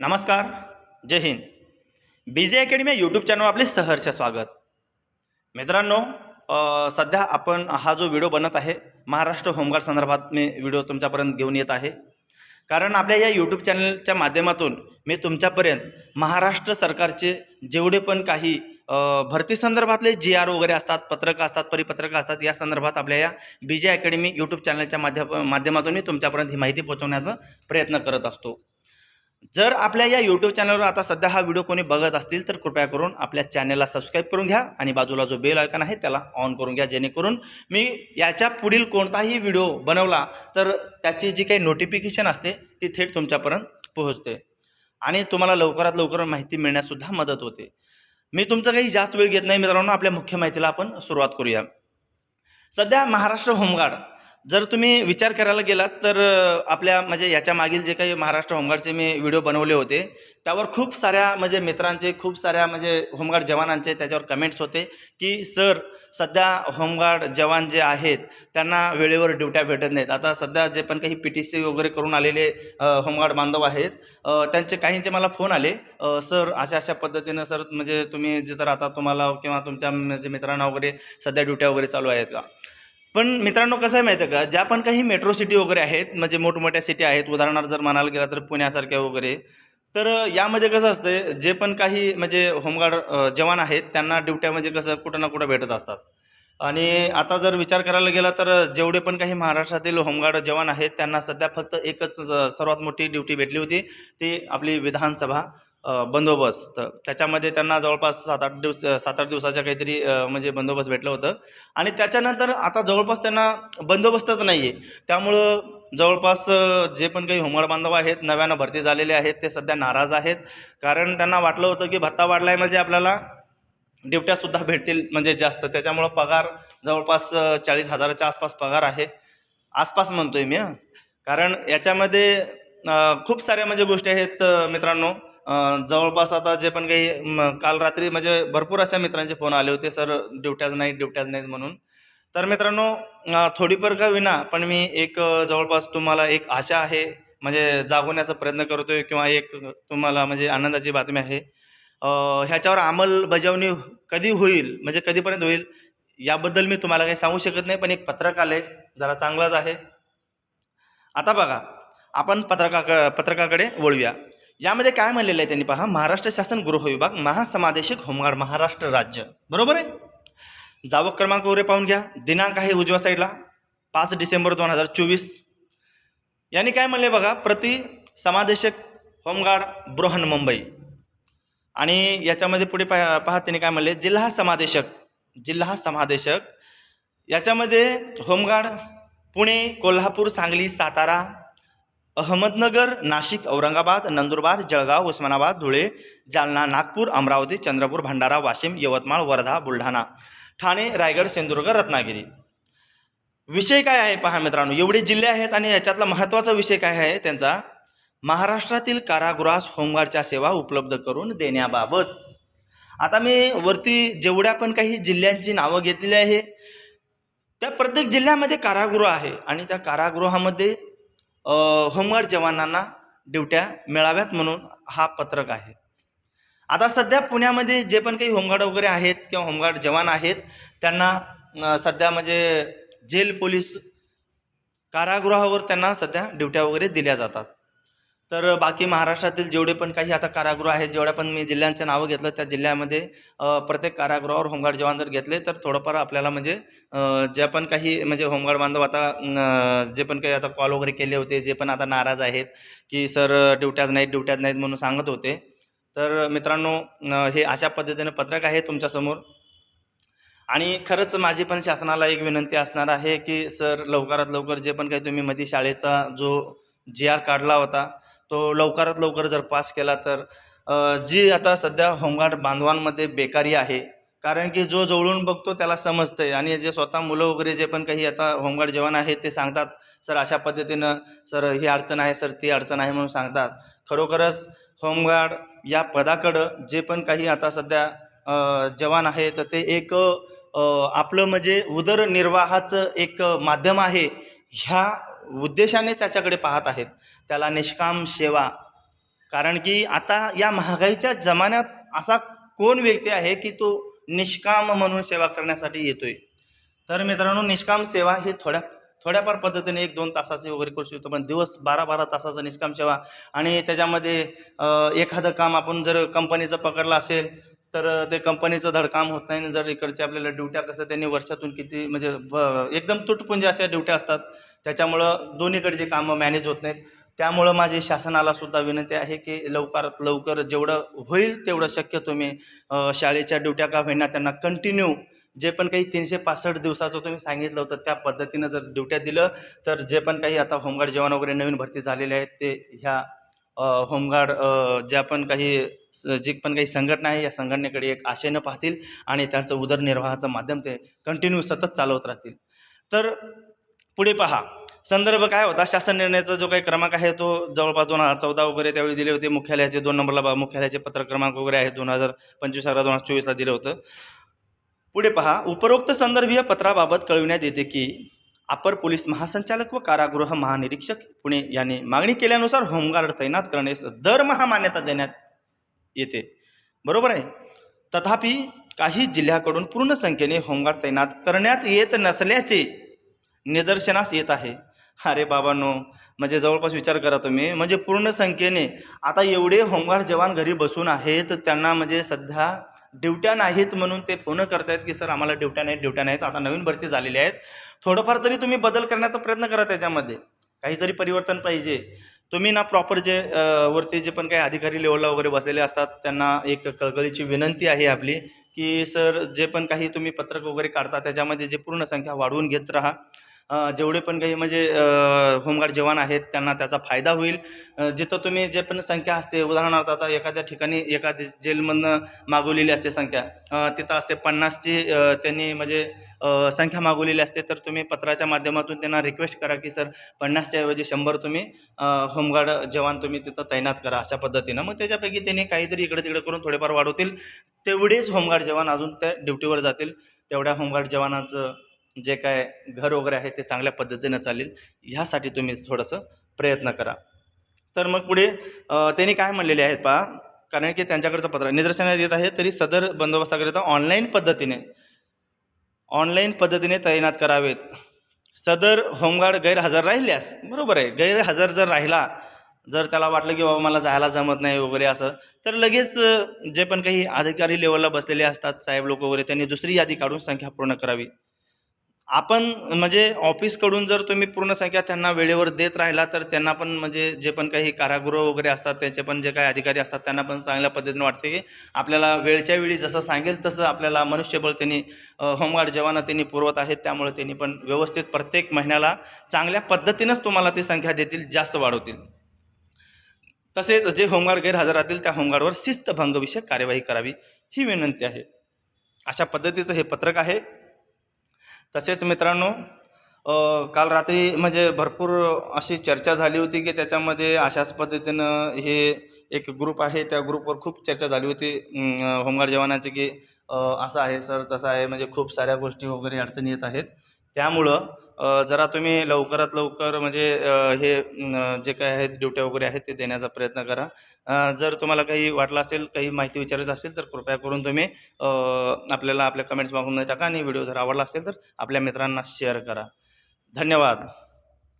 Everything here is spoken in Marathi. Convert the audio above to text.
नमस्कार जय Hind. B J academy YouTube चॅनलवर आपले सहर्ष स्वागत. मित्रांनो सध्या आपण हा जो व्हिडिओ बनत आहे महाराष्ट्र होमगार्ड संदर्भात मी व्हिडिओ तुमच्यापर्यंत घेऊन येत आहे. कारण आपल्या या यूट्यूब चॅनलच्या माध्यमातून मी तुमच्यापर्यंत महाराष्ट्र सरकारचे जेवढे पण काही भरती संदर्भातले जी आर वगैरे असतात पत्रकं असतात परिपत्रकं असतात या संदर्भात आपल्या या बी जे अकॅडमी यूट्यूब चॅनलच्या माध्यम माध्यमातून मी तुमच्यापर्यंत ही माहिती पोहोचवण्याचा प्रयत्न करत असतो. जर आपल्या या यूट्यूब चॅनलवर आता सध्या हा व्हिडिओ कोणी बघत असतील तर कृपया करून आपल्या चॅनलला सबस्क्राईब करून घ्या आणि बाजूला जो बेल आयकन आहे त्याला ऑन करून घ्या जेणेकरून मी याच्या पुढील कोणताही व्हिडिओ बनवला तर त्याची जी काही नोटिफिकेशन असते ती थेट तुमच्यापर्यंत पोहोचते. आणि तुम्हाला लवकरात लवकर माहिती मिळण्याससुद्धा मदत होते. मी तुमचं काही जास्त वेळ घेत नाही मित्रांनो आपल्या मुख्य माहितीला आपण सुरुवात करूया. सध्या महाराष्ट्र होमगार्ड जर तुम्ही विचार करायला गेलात तर आपल्या म्हणजे याच्या मागील जे काही महाराष्ट्र होमगार्डचे मी व्हिडिओ बनवले होते त्यावर खूप साऱ्या म्हणजे मित्रांचे खूप साऱ्या म्हणजे होमगार्ड जवानांचे त्याच्यावर कमेंट्स होते की सर सध्या होमगार्ड जवान जे आहेत त्यांना वेळेवर ड्युट्या भेटत नाहीत. आता सध्या जे पण काही पी टी सी वगैरे करून आलेले होमगार्ड बांधव आहेत त्यांचे काहींचे मला फोन आले सर अशा अशा पद्धतीनं सर म्हणजे तुम्ही जे तर आता तुम्हाला किंवा तुमच्या म्हणजे मित्रांना वगैरे सध्या ड्युट्या वगैरे चालू आहेत का? पण मित्रांनो कसं आहे माहिती आहे का? ज्या पण काही मेट्रो सिटी वगैरे आहेत म्हणजे मोठमोठ्या सिटी आहेत उदाहरणार्थ जर म्हणायला गेला तर पुण्यासारख्या वगैरे तर यामध्ये कसं असतं जे पण काही म्हणजे होमगार्ड जवान आहेत त्यांना ड्युट्या म्हणजे कसं कुठं ना कुठं भेटत असतात. आणि आता जर विचार करायला गेला तर जेवढे पण काही महाराष्ट्रातील होमगार्ड जवान आहेत त्यांना सध्या फक्त एकच सर्वात मोठी ड्युटी भेटली होती ती आपली विधानसभा. बंदोबस्त. त्याच्यामध्ये त्यांना जवळपास सात आठ दिवस सात आठ दिवसाच्या काहीतरी म्हणजे बंदोबस्त भेटलं होतं. आणि त्याच्यानंतर आता जवळपास त्यांना बंदोबस्तच नाही आहे त्यामुळं जवळपास जे पण काही होमगार्ड बांधव आहेत नव्यानं भरती झालेले आहेत ते सध्या नाराज आहेत. कारण त्यांना वाटलं होतं की भत्ता वाढला आहे म्हणजे आपल्याला ड्युट्यासुद्धा भेटतील म्हणजे जास्त. त्याच्यामुळं पगार जवळपास चाळीस हजाराच्या आसपास पगार आहे. आसपास म्हणतो आहे मी हं. कारण याच्यामध्ये खूप साऱ्या म्हणजे गोष्टी आहेत मित्रांनो. जवळपास आता जे पण काही काल रात्री म्हणजे भरपूर अशा मित्रांचे फोन आले होते सर ड्युट्याज नाहीत ड्युट्याज नाहीत म्हणून. तर मित्रांनो थोडीफार का विना पण मी एक जवळपास तुम्हाला एक आशा आहे म्हणजे जागवण्याचा प्रयत्न करतोय किंवा एक तुम्हाला म्हणजे आनंदाची बातमी आहे. ह्याच्यावर अंमलबजावणी कधी होईल म्हणजे कधीपर्यंत होईल याबद्दल मी तुम्हाला काही सांगू शकत नाही पण एक पत्रक आले जरा चांगलाच आहे. आता बघा आपण पत्रका पत्रकाकडे वळूया. यामध्ये काय म्हणलेलं आहे त्यांनी पहा. महाराष्ट्र शासन गृह विभाग महासमादेशक होमगार्ड महाराष्ट्र राज्य. बरोबर आहे? जावक क्रमांक वगैरे पाहून घ्या. दिनांक आहे उजव्या साईडला पाच डिसेंबर दोन हजार चोवीस. यांनी काय म्हणले बघा? प्रति समादेशक होमगार्ड बृहन मुंबई. आणि याच्यामध्ये पुढे पहा पहा त्यांनी काय म्हणले? जिल्हा समादेशक जिल्हा समादेशक. याच्यामध्ये होमगार्ड पुणे कोल्हापूर सांगली सातारा अहमदनगर नाशिक औरंगाबाद नंदुरबार जळगाव उस्मानाबाद धुळे जालना नागपूर अमरावती चंद्रपूर भंडारा वाशिम यवतमाळ वर्धा बुलढाणा ठाणे रायगड सिंधुदुर्ग रत्नागिरी. विषय काय आहे पहा मित्रांनो? एवढे जिल्हे आहेत आणि याच्यातला महत्त्वाचा विषय काय आहे त्यांचा? महाराष्ट्रातील कारागृहास होमगार्डच्या सेवा उपलब्ध करून देण्याबाबत. आता मी वरती जेवढ्या पण काही जिल्ह्यांची नावं घेतलेली आहे त्या प्रत्येक जिल्ह्यामध्ये कारागृह आहे आणि त्या कारागृहामध्ये होमगार्ड जवानांना ड्युट्या मिळाव्यात म्हणून हा पत्रक आहे. आता सध्या पुण्यामध्ये जे पण काही होमगार्ड वगैरे आहेत किंवा होमगार्ड जवान आहेत त्यांना सध्या म्हणजे जेल पोलीस कारागृहावर त्यांना सध्या ड्युट्या वगैरे दिल्या जातात. तर बाकी महाराष्ट्रातील जेवढे पण काही आता कारागृह आहेत जेवढ्या पण मी जिल्ह्यांचं नावं घेतलं त्या जिल्ह्यामध्ये प्रत्येक कारागृहावर होमगार्ड जवान जर घेतले तर थोडंफार आपल्याला म्हणजे ज्या पण काही म्हणजे होमगार्ड बांधव आता जे पण काही आता कॉल वगैरे केले होते जे पण आता नाराज आहेत की सर ड्युट्याज नाहीत ड्युट्याज नाहीत म्हणून सांगत होते. तर मित्रांनो हे अशा पद्धतीनं पत्रक आहे तुमच्यासमोर आणि खरंच माझी पण शासनाला एक विनंती असणार आहे की सर लवकरात लवकर जे पण काही तुम्ही मध्ये शाळेचा जो जी आर काढला होता तो लवकरात लवकर जर पास केला तर जी आता सध्या होमगार्ड बांधवांमध्ये बेकारी आहे कारण की जो जवळून बघतो त्याला समजतं आहे आणि जे स्वतः मुलं वगैरे जे पण काही आता होमगार्ड जवान आहेत ते सांगतात सर अशा पद्धतीनं सर ही अडचण आहे सर ती अडचण आहे म्हणून सांगतात. खरोखरच होमगार्ड या पदाकडं जे पण काही आता सध्या जवान आहे तर ते एक आपलं म्हणजे उदरनिर्वाहाचं एक माध्यम आहे ह्या उद्देशाने त्याच्याकडे पाहत आहेत. त्याला निष्काम सेवा. कारण की आता या महागाईच्या जमान्यात असा कोण व्यक्ती आहे की तो निष्काम म्हणून सेवा करण्यासाठी येतोय? तर मित्रांनो निष्काम सेवा ही थोड्या थोड्याफार पद्धतीने एक दोन तासाची वगैरे करू शकतो. पण दिवस बारा बारा तासाचं निष्काम सेवा आणि त्याच्यामध्ये एखादं काम आपण जर कंपनीचं पकडलं असेल तर ते कंपनीचं धडकाम होत नाही. जर इकडच्या आपल्याला ड्युट्या कसं त्यांनी वर्षातून किती म्हणजे एकदम तुटपुंजे अशा ड्युट्या असतात. त्याच्यामुळं दोन्हीकडचे कामं मॅनेज होत नाहीत. त्यामुळं माझी शासनाला सुद्धा विनंती आहे की लवकरात लवकर जेवढं होईल तेवढं शक्य तुम्ही शाळेच्या ड्युट्या का होईना त्यांना कंटिन्यू जे पण काही तीनशे पासष्ट दिवसाचं तुम्ही सांगितलं होतं त्या पद्धतीनं जर ड्युट्या दिलं तर जे पण काही आता होमगार्ड जवान वगैरे नवीन भरती झालेले आहेत ते ह्या होमगार्ड ज्या पण काही स- जी पण काही संघटना आहे या संघटनेकडे एक आशेनं पाहतील आणि त्यांचं उदरनिर्वाहाचं माध्यम ते कंटिन्यू सतत चालवत राहतील. तर पुढे पहा संदर्भ काय होता? शासन निर्णयाचा जो काही क्रमांक आहे तो जवळपास दोन हजार चौदा वगैरे त्यावेळी दिले होते. मुख्यालयाचे दोन नंबरला बा- मुख्यालयाचे पत्र क्रमांक वगैरे आहे दोन हजार पंचवीस अकरा दोन हजार चोवीसला दिलं होतं. पुढे पहा. उपरोक्त संदर्भीय पत्राबाबत कळविण्यात येते की अपर पोलीस महासंचालक व कारागृह महानिरीक्षक पुणे यांनी मागणी केल्यानुसार होमगार्ड तैनात करण्यास दरमहा मान्यता देण्यात येते. बरोबर आहे? तथापि काही जिल्ह्याकडून पूर्ण संख्येने होमगार्ड तैनात करण्यात येत नसल्याचे निदर्शनास येत आहे. अरे बाबांनो म्हणजे जवळपास विचार करा तुम्ही. म्हणजे पूर्ण संख्येने आता एवढे होमगार्ड जवान घरी बसून आहेत त्यांना म्हणजे सध्या ड्युट्या नाहीत म्हणून ते फोन करतायत की सर आम्हाला ड्युट्या नाहीत ड्युट्या नाहीत आता नवीन भरती झालेली आहेत. थोडंफार तरी तुम्ही बदल करण्याचा प्रयत्न करा त्याच्यामध्ये. काहीतरी परिवर्तन पाहिजे. तुम्ही ना प्रॉपर जे वरती जे पण काही अधिकारी लेवलला वगैरे बसलेले असतात त्यांना एक कळकळीची विनंती आहे आपली की सर जे पण काही तुम्ही पत्रक वगैरे काढता त्याच्यामध्ये जे पूर्ण संख्या वाढवून घेत राहा. जेवढे पण काही म्हणजे होमगार्ड जवान आहेत त्यांना त्याचा फायदा होईल. जिथं तुम्ही जे पण संख्या असते उदाहरणार्थ आता एखाद्या ठिकाणी एखादी जेलमधनं मागवलेली असते संख्या तिथं असते पन्नासची त्यांनी म्हणजे संख्या मागवलेली असते तर तुम्ही पत्राच्या माध्यमातून त्यांना रिक्वेस्ट करा की सर पन्नासच्या ऐवजी शंभर तुम्ही होमगार्ड जवान तुम्ही तिथं तैनात करा अशा पद्धतीनं. मग त्याच्यापैकी त्यांनी काहीतरी इकडे तिकडे करून थोडेफार वाढवतील. तेवढेच होमगार्ड जवान अजून त्या ड्युटीवर जातील. तेवढ्या होमगार्ड जवानाचं जे काय घर वगैरे आहे ते चांगल्या पद्धतीनं चालेल. ह्यासाठी तुम्ही थोडंसं प्रयत्न करा. तर मग पुढे त्यांनी काय म्हणलेले आहेत पहा. कारण की त्यांच्याकडचं पत्र निदर्शनात येत आहे तरी सदर बंदोबस्ताकरिता ऑनलाईन पद्धतीने ऑनलाईन पद्धतीने तैनात करावेत. सदर होमगार्ड गैरहजर राहिल्यास बरोबर आहे. गैरहजर जर राहिला जर त्याला वाटलं की बाबा मला जायला जमत नाही वगैरे असं तर लगेच जे पण काही अधिकारी लेवलला बसलेले असतात साहेब लोक वगैरे त्यांनी दुसरी यादी काढून संख्या पूर्ण करावी. आपण म्हणजे ऑफिसकडून जर तुम्ही पूर्ण संख्या त्यांना वेळेवर देत राहिला तर त्यांना पण म्हणजे जे पण काही कारागृह वगैरे असतात त्याचे पण जे काही अधिकारी असतात त्यांना पण चांगल्या पद्धतीने वाटते की आपल्याला वेळच्या वेळी जसं सांगेल तसं आपल्याला मनुष्यबळ त्यांनी होमगार्ड जवानं त्यांनी पुरवत आहेत. त्यामुळे त्यांनी पण व्यवस्थित प्रत्येक महिन्याला चांगल्या पद्धतीनंच तुम्हाला ती संख्या देतील जास्त वाढवतील तसेच जे होमगार्ड गैरहजर राहतील त्या होमगार्डवर शिस्तभंगविषयक कार्यवाही करावी ही विनंती आहे. अशा पद्धतीचं हे पत्रक आहे. तसेच मित्रांनो काल रात्री म्हणजे भरपूर अशी चर्चा झाली होती की त्याच्यामध्ये अशाच पद्धतीनं हे एक ग्रुप आहे त्या ग्रुपवर खूप चर्चा झाली होती. होमगार्ड जवानाची की असं आहे सर तसं आहे म्हणजे खूप साऱ्या गोष्टी वगैरे अडचणी येत आहेत. त्यामुळं जरा तुम्ही लवकरात लवकर म्हणजे हे जे काय आहेत ड्युट्या वगैरे आहेत ते देण्याचा प्रयत्न करा. जर तुम्हाला काही वाटलं असेल काही माहिती विचारायची असेल तर कृपया करून तुम्ही आपल्याला आपल्या कमेंट्स मागून टाका आणि व्हिडिओ जर आवडला असेल तर आपल्या मित्रांना शेअर करा. धन्यवाद.